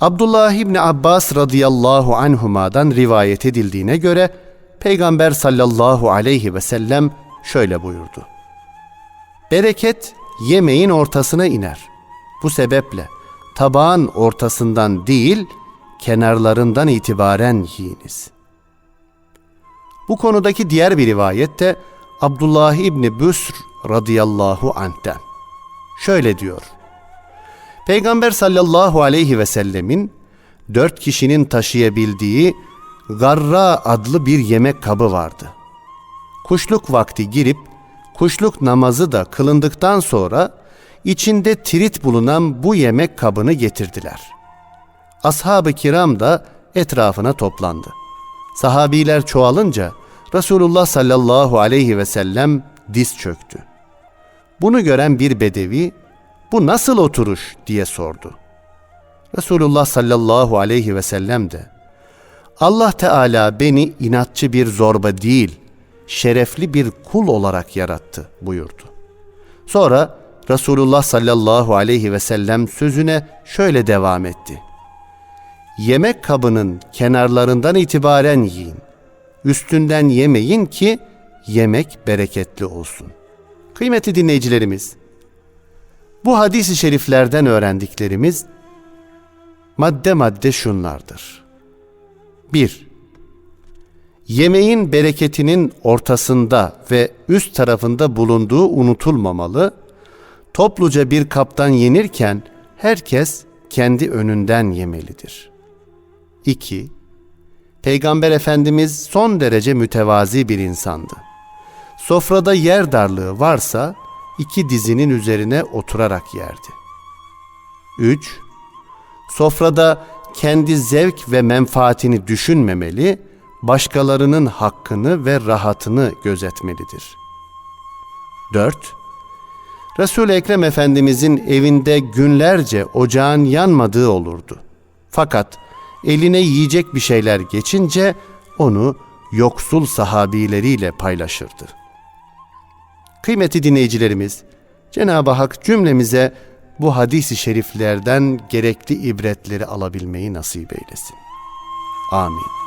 Abdullah İbni Abbas radıyallahu anhuma'dan rivayet edildiğine göre Peygamber sallallahu aleyhi ve sellem şöyle buyurdu. Bereket yemeğin ortasına iner. Bu sebeple tabağın ortasından değil, kenarlarından itibaren yiyiniz. Bu konudaki diğer bir rivayette Abdullah İbni Büsr radıyallahu anh'ten. Şöyle diyor. Peygamber sallallahu aleyhi ve sellemin dört kişinin taşıyabildiği garra adlı bir yemek kabı vardı. Kuşluk vakti girip kuşluk namazı da kılındıktan sonra içinde tirit bulunan bu yemek kabını getirdiler. Ashab-ı kiram da etrafına toplandı. Sahabiler çoğalınca Resulullah sallallahu aleyhi ve sellem diz çöktü. Bunu gören bir bedevi bu nasıl oturuş diye sordu. Resulullah sallallahu aleyhi ve sellem de Allah Teala beni inatçı bir zorba değil, şerefli bir kul olarak yarattı buyurdu. Sonra Resulullah sallallahu aleyhi ve sellem sözüne şöyle devam etti. Yemek kabının kenarlarından itibaren yiyin. Üstünden yemeyin ki yemek bereketli olsun. Kıymetli dinleyicilerimiz, bu hadis-i şeriflerden öğrendiklerimiz madde madde şunlardır. 1. Yemeğin bereketinin ortasında ve üst tarafında bulunduğu unutulmamalı. Topluca bir kaptan yenirken herkes kendi önünden yemelidir. 2. Peygamber Efendimiz son derece mütevazi bir insandı. Sofrada yer darlığı varsa iki dizinin üzerine oturarak yerdi. 3. Sofrada kendi zevk ve menfaatini düşünmemeli, başkalarının hakkını ve rahatını gözetmelidir. 4. Resul-i Ekrem Efendimizin evinde günlerce ocağın yanmadığı olurdu. Fakat eline yiyecek bir şeyler geçince onu yoksul sahabileriyle paylaşırdı. Kıymetli dinleyicilerimiz, Cenab-ı Hak cümlemize bu hadisi şeriflerden gerekli ibretleri alabilmeyi nasip eylesin. Amin.